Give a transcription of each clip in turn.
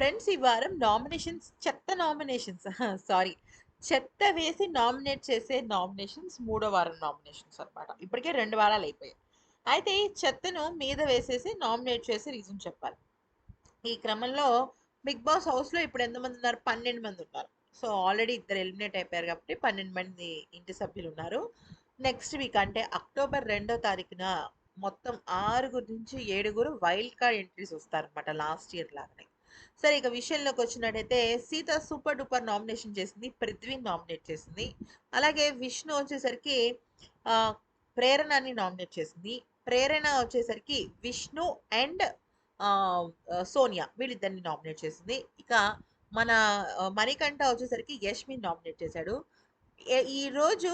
Friends ఈ వారం nominations చెత్త నామినేషన్స్. సారీ. చెత్త వేసి నామినేట్ చేసే నామినేషన్స్ మూడో వారం నామినేషన్స్ అన్నమాట. ఇప్పటికే రెండు వారాలు అయిపోయాయి. అయితే ఈ చెత్తను మీద వేసేసి నామినేట్ చేసి రీజన్ చెప్పాలి. ఈ క్రమంలో బిగ్ బాస్ హౌస్లో ఇప్పుడు ఎంతమంది ఉన్నారు? పన్నెండు మంది ఉన్నారు. సో ఆల్రెడీ ఇద్దరు ఎలిమినేట్ అయిపోయారు కాబట్టి పన్నెండు మంది ఇంటి సభ్యులు ఉన్నారు. నెక్స్ట్ వీక్ అంటే అక్టోబర్ రెండో తారీఖున మొత్తం ఆరుగురు నుంచి ఏడుగురు వైల్డ్ కార్డ్ ఎంట్రీస్ వస్తారనమాట లాస్ట్ ఇయర్ లాగానే. సరే ఇక విషయంలోకి వచ్చినట్టయితే సీత సూపర్ డూపర్ నామినేషన్ చేసింది పృథ్వీ నామినేట్ చేసింది. అలాగే విష్ణు వచ్చేసరికి ప్రేరణని నామినేట్ చేసింది. ప్రేరణ వచ్చేసరికి విష్ణు అండ్ సోనియా వీళ్ళిద్దరిని నామినేట్ చేసింది. ఇక మన మణికంఠ వచ్చేసరికి యష్మి నామినేట్ చేశాడు. ఈరోజు ఈ రోజు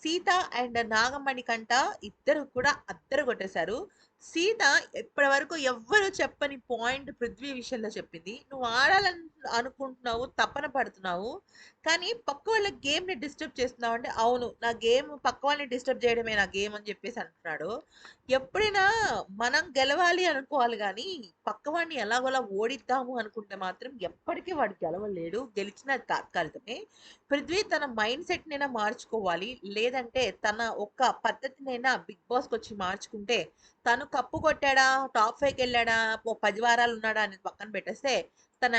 సీత అండ్ నాగమణికంఠ ఇద్దరు కూడా అద్దరు కొట్టేశారు. సీత ఇప్పటి వరకు ఎవ్వరు చెప్పని పాయింట్ పృథ్వీ విషయంలో చెప్పింది. నువ్వు ఆడాలని అనుకుంటున్నావు తపన పడుతున్నావు కానీ పక్క వాళ్ళ గేమ్ని డిస్టర్బ్ చేస్తున్నావు అంటే అవును నా గేమ్ పక్క వాళ్ళని డిస్టర్బ్ చేయడమే నా గేమ్ అని చెప్పేసి అంటున్నాడు. ఎప్పుడైనా మనం గెలవాలి అనుకోవాలి కానీ పక్క వాడిని ఎలాగోలా ఓడిద్దాము అనుకుంటే మాత్రం ఎప్పటికీ వాడు గెలవలేడు. గెలిచిన తాత్కాలికమే. పృథ్వీ తన మైండ్ సెట్ నైనా మార్చుకోవాలి. లేదంటే తన ఒక్క పద్ధతినైనా బిగ్ బాస్కి వచ్చి మార్చుకుంటే తను కప్పు కొట్టాడా? టాప్ ఫైవ్కి వెళ్ళాడా? ఓ పది వారాలు ఉన్నాడా? అనేది పక్కన పెట్టేస్తే తన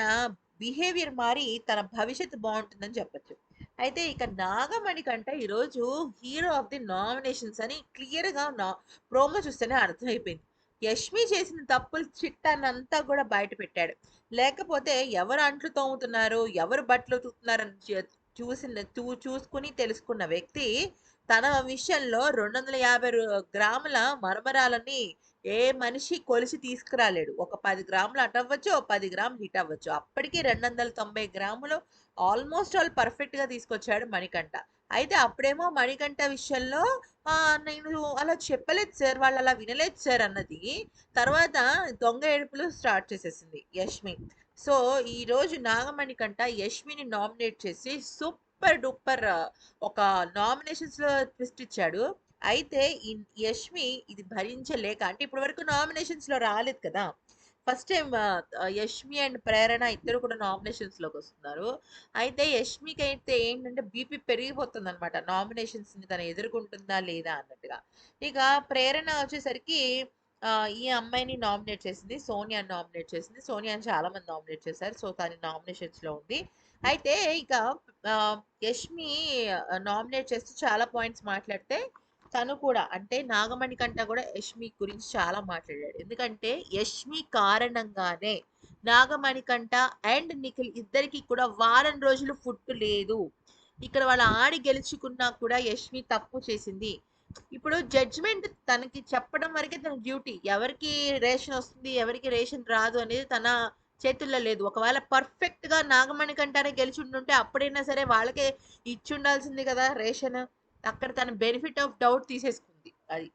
బిహేవియర్ మారి తన భవిష్యత్తు బాగుంటుందని చెప్పొచ్చు. అయితే ఇక నాగమణి కంటే ఈరోజు హీరో ఆఫ్ ది నామినేషన్స్ అని క్లియర్గా నా ప్రోమో చూస్తేనే అర్థమైపోయింది. యష్మి చేసిన తప్పులు చిట్టానంతా కూడా బయట పెట్టాడు. లేకపోతే ఎవరు అంట్లు తోముతున్నారు? ఎవరు బట్టలు ఉతుకుతున్నారని అని చూసిన చూ చూసుకుని తెలుసుకున్న వ్యక్తి తన విషయంలో రెండు వందల యాభై గ్రాముల మరమరాలని ఏ మనిషి కొలిసి తీసుకురాలేడు. ఒక పది గ్రాములు అటు అవ్వచ్చు ఒక పది గ్రాములు హిట్ అవ్వచ్చు అప్పటికి రెండు వందల తొంభై గ్రాములు ఆల్మోస్ట్ ఆల్ పర్ఫెక్ట్గా తీసుకొచ్చాడు మణికంఠ. అయితే అప్పుడేమో మణికంఠ విషయంలో నేను అలా చెప్పలేదు సార్ వాళ్ళు అలా వినలేదు సార్ అన్నది తర్వాత దొంగ ఏడుపులు స్టార్ట్ చేసేసింది యష్మి. సో ఈ రోజు యష్మిని నామినేట్ చేసి సూపర్ సూపర్ డూపర్ ఒక నామినేషన్స్లో ట్విస్ట్ ఇచ్చాడు. అయితే ఈ యష్మి ఇది భరించలేక అంటే ఇప్పటి వరకు నామినేషన్స్లో రాలేదు కదా. First time Yashmi and Prerana ఇద్దరు కూడా నామినేషన్స్లోకి వస్తున్నారు. అయితే యష్మికి అయితే ఏంటంటే బీపీ పెరిగిపోతుంది అనమాట నామినేషన్స్ని తను ఎదుర్కొంటుందా లేదా అన్నట్టుగా. ఇక ప్రేరణ వచ్చేసరికి ఈ అమ్మాయిని నామినేట్ చేసింది సోనియా నామినేట్ చేసింది. సోనియా చాలా మంది నామినేట్ చేశారు సో తన నామినేషన్స్లో ఉంది. అయితే ఇక ఆ, యష్మి నామినేట్ చేస్తూ చాలా పాయింట్స్ మాట్లాడితే తను కూడా అంటే నాగమణి కంట కూడా యష్మి గురించి చాలా మాట్లాడాడు. ఎందుకంటే యష్మి కారణంగానే నాగమణి కంట అండ్ నిఖిల్ ఇద్దరికి కూడా వారం రోజులు ఫుడ్ లేదు. ఇక్కడ వాళ్ళ ఆడి గెలుచుకున్నా కూడా యష్మి తప్పు చేసింది. ఇప్పుడు జడ్జ్మెంట్ తనకి చెప్పడం వరకే తన డ్యూటీ ఎవరికి రేషన్ వస్తుంది ఎవరికి రేషన్ రాదు అనేది తన చేతుల్లో లేదు. ఒకవేళ పర్ఫెక్ట్గా నాగమణి కంటారే గెలిచి ఉంటుంటే అప్పుడైనా సరే వాళ్ళకే ఇచ్చి ఉండాల్సింది కదా రేషన్ అక్కడ తన బెనిఫిట్ ఆఫ్ డౌట్ తీసేసుకుంది అది.